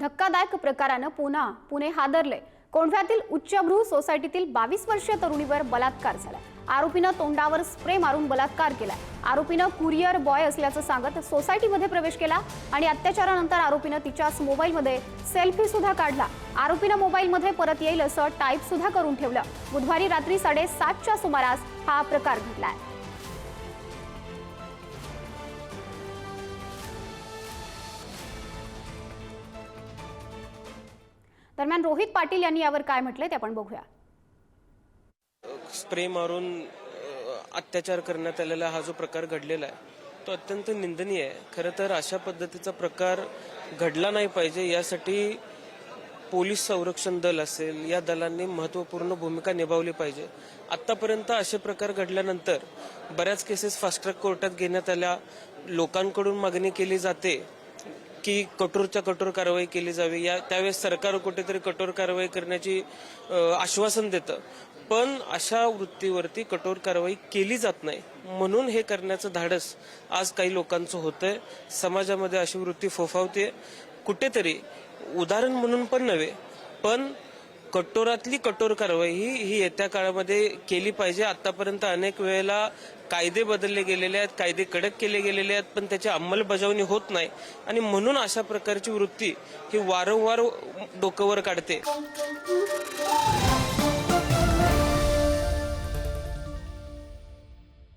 धक्कादायक प्रकारानं पुन्हा पुणे हादरले. कोंढव्यातील उच्चभ्रू सोसायटीतील बावीस वर्षीय तरुणीवर बलात्कार झाला. आरोपीनं तोंडावर स्प्रे मारून बलात्कार केला. आरोपीनं कुरिअर बॉय असल्याचं सांगत सोसायटीमध्ये प्रवेश केला आणि अत्याचारानंतर आरोपीनं तिच्याच मोबाईलमध्ये सेल्फी सुद्धा काढला. आरोपीनं मोबाईलमध्ये परत येईल असं टाईप सुद्धा करून ठेवलं. बुधवारी रात्री साडेसातच्या सुमारास हा प्रकार घडला आहे. दरम्यान रोहित पाटील यांनी यावर काय म्हटलंय ते आपण बघूया. स्प्रे मारून अत्याचार करण्यात आलेला हा जो प्रकार घडलेला आहे तो अत्यंत निंदनीय आहे. खरं तर अशा पद्धतीचा प्रकार घडला नाही पाहिजे. यासाठी पोलीस संरक्षण दल असेल या दलांनी महत्त्वपूर्ण भूमिका निभावली पाहिजे. आतापर्यंत असे प्रकार घडल्यानंतर बऱ्याच केसेस फास्ट ट्रॅक कोर्टात घेण्यात आल्या. लोकांकडून मागणी केली जाते. की कठोरच्या कठोर कारवाई केली जावी. या त्यावेळेस सरकार कुठेतरी कठोर कारवाई करण्याची आश्वासन देतं. पण अशा वृत्तीवरती कठोर कारवाई केली जात नाही. म्हणून हे करण्याचं धाडस आज काही लोकांचं होतंय. समाजामध्ये अशी वृत्ती फोफावते कुठेतरी उदाहरण म्हणून पण नव्हे पण कठोरातली कठोर कारवाई ही ही येत्या काळामध्ये केली पाहिजे. आतापर्यंत अनेक वेळेला कायदे बदलले गेलेले आहेत कायदे कडक केले गेलेले आहेत पण त्याची अंमलबजावणी होत नाही. आणि म्हणून अशा प्रकारची वृत्ती ही वारंवार डोकंवर काढते.